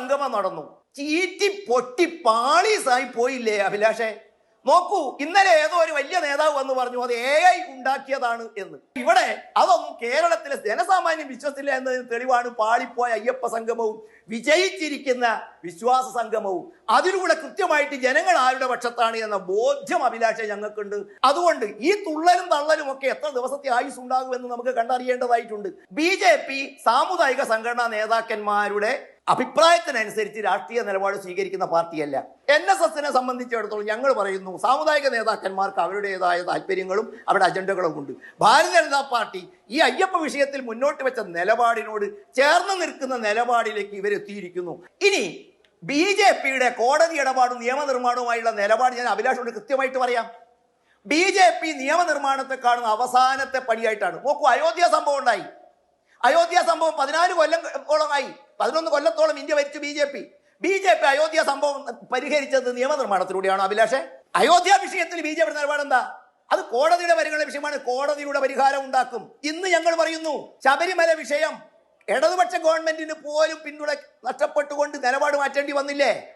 സംഗമം നടന്നു. ചീറ്റി പൊട്ടി പാളീസായി പോയില്ലേ അഭിലാഷേ? നോക്കൂ ഇന്നലെ ഏതോ ഒരു വലിയ നേതാവ് വന്ന് പറഞ്ഞു അത് എ ഐ ഉണ്ടാക്കിയതാണ് എന്ന്. ഇവിടെ അതൊന്നും കേരളത്തിലെ ജനസാമാന്യം വിശ്വസില്ല എന്നതിന് തെളിവാണ് പാളിപ്പോയ അയ്യപ്പ സംഗമവും വിജയിച്ചിരിക്കുന്ന വിശ്വാസ സംഗമവും. അതിലൂടെ കൃത്യമായിട്ട് ജനങ്ങൾ ആരുടെ പക്ഷത്താണ് എന്ന ബോധ്യം അഭിലാഷ ഞങ്ങൾക്കുണ്ട്. അതുകൊണ്ട് ഈ തുള്ളലും തള്ളലും ഒക്കെ എത്ര ദിവസത്തെ ആയുസ് ഉണ്ടാകുമെന്ന് നമുക്ക് കണ്ടറിയേണ്ടതായിട്ടുണ്ട്. ബി സാമുദായിക സംഘടനാ നേതാക്കന്മാരുടെ അഭിപ്രായത്തിനനുസരിച്ച് രാഷ്ട്രീയ നിലപാട് സ്വീകരിക്കുന്ന പാർട്ടിയല്ല. എൻ എസ് എസിനെ സംബന്ധിച്ചിടത്തോളം ഞങ്ങൾ പറയുന്നു സാമുദായിക നേതാക്കന്മാർക്ക് അവരുടേതായ താല്പര്യങ്ങളും അവരുടെ അജണ്ടകളും ഉണ്ട്. ഭാരതീയ ജനതാ പാർട്ടി ഈ അയ്യപ്പ വിഷയത്തിൽ മുന്നോട്ട് വെച്ച നിലപാടിനോട് ചേർന്ന് നിൽക്കുന്ന നിലപാടിലേക്ക് ഇവരെത്തിയിരിക്കുന്നു ഇനി ബി ജെ പിയുടെ കോടതി ഇടപാടും നിയമനിർമ്മാണവുമായുള്ള നിലപാട് ഞാൻ അഭിലാഷോട് കൃത്യമായിട്ട് പറയാം. ബി ജെ പി നിയമനിർമ്മാണത്തെ കാണുന്ന അവസാനത്തെ പടിയായിട്ടാണ്. നോക്കൂ അയോധ്യ സംഭവം ഉണ്ടായി. അയോധ്യ സംഭവം പതിനാല് കൊല്ലം ഓളമായി. പതിനൊന്ന് കൊല്ലത്തോളം ഇന്ത്യ ഭരിച്ചു B J P. B J P Ayodhya സംഭവം പരിഹരിച്ചത് നിയമനിർമ്മാണത്തിലൂടെയാണോ അഭിലാഷേ? അയോധ്യ വിഷയത്തിൽ ബി ജെ പി നിലപാട് എന്താ അത് കോടതിയുടെ പരിഗണന വിഷയമാണ്. കോടതിയുടെ പരിഹാരം ഉണ്ടാക്കും. ഇന്ന് ഞങ്ങൾ പറയുന്നു ശബരിമല വിഷയം ഇടതുപക്ഷ ഗവൺമെന്റിന് പോലും പിന്തുണ നഷ്ടപ്പെട്ടുകൊണ്ട് നിലപാട് മാറ്റേണ്ടി വന്നില്ലേ?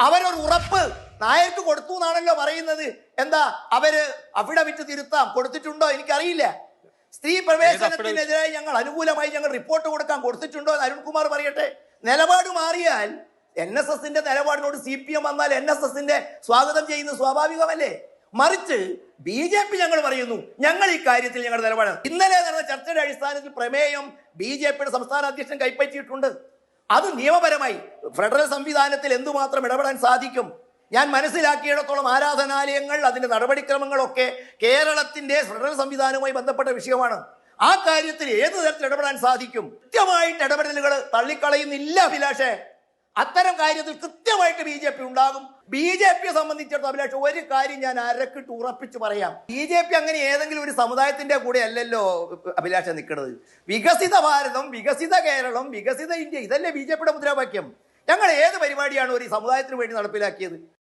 അവരൊരു ഉറപ്പ് നായർക്ക് കൊടുത്തു എന്നാണല്ലോ പറയുന്നത്. എന്താ? അവർ അഫിഡവിറ്റ് തിരുത്താം. കൊടുത്തിട്ടുണ്ടോ? എനിക്കറിയില്ല. സ്ത്രീ പ്രവേശനത്തിനെതിരായി ഞങ്ങൾ അനുകൂലമായി ഞങ്ങൾ റിപ്പോർട്ട് കൊടുക്കാൻ കൊടുത്തിട്ടുണ്ടോ എന്ന് അരുൺകുമാർ പറയട്ടെ. നിലപാട് മാറിയാൽ എൻ എസ് എസിന്റെ നിലപാടിനോട് സി പി എം വന്നാൽ എൻ എസ് എസിന്റെ സ്വാഗതം ചെയ്യുന്ന സ്വാഭാവികമല്ലേ? മറിച്ച് ബി ജെ പി ഞങ്ങൾ പറയുന്നു ഞങ്ങൾ ഈ കാര്യത്തിൽ ഞങ്ങളുടെ നിലപാട് ഇന്നലെ നടന്ന ചർച്ചയുടെ അടിസ്ഥാനത്തിൽ പ്രമേയം ബി ജെ പിയുടെ സംസ്ഥാന അധ്യക്ഷൻ കൈപ്പറ്റിയിട്ടുണ്ട്. അത് നിയമപരമായി ഫെഡറൽ സംവിധാനത്തിൽ എന്തുമാത്രം ഇടപെടാൻ സാധിക്കും? ഞാൻ മനസ്സിലാക്കിയിടത്തോളം ആരാധനാലയങ്ങൾ അതിന്റെ നടപടിക്രമങ്ങളൊക്കെ കേരളത്തിന്റെ ഫെഡറൽ സംവിധാനവുമായി ബന്ധപ്പെട്ട വിഷയമാണ്. ആ കാര്യത്തിൽ ഏത് തരത്തിൽ ഇടപെടാൻ സാധിക്കും? കൃത്യമായിട്ട് ഇടപെടലുകൾ തള്ളിക്കളയുന്നില്ല അഭിലാഷേ. അത്തരം കാര്യത്തിൽ കൃത്യമായിട്ട് ബി ജെ പി ഉണ്ടാകും. ബി ജെ പിയെ സംബന്ധിച്ചിടത്തോളം അഭിലാഷ് ഒരു കാര്യം ഞാൻ അരക്കിട്ട് ഉറപ്പിച്ച് പറയാം. ബി ജെ പി അങ്ങനെ ഏതെങ്കിലും ഒരു സമുദായത്തിന്റെ കൂടെ അല്ലല്ലോ അഭിലാഷ നിൽക്കുന്നത്. വികസിത ഭാരതം വികസിത കേരളം വികസിത ഇന്ത്യ ഇതല്ലേ ബി ജെ പിയുടെ മുദ്രാവാക്യം. ഞങ്ങൾ ഏത് പരിപാടിയാണ് ഒരു സമുദായത്തിന് വേണ്ടി നടപ്പിലാക്കിയത്?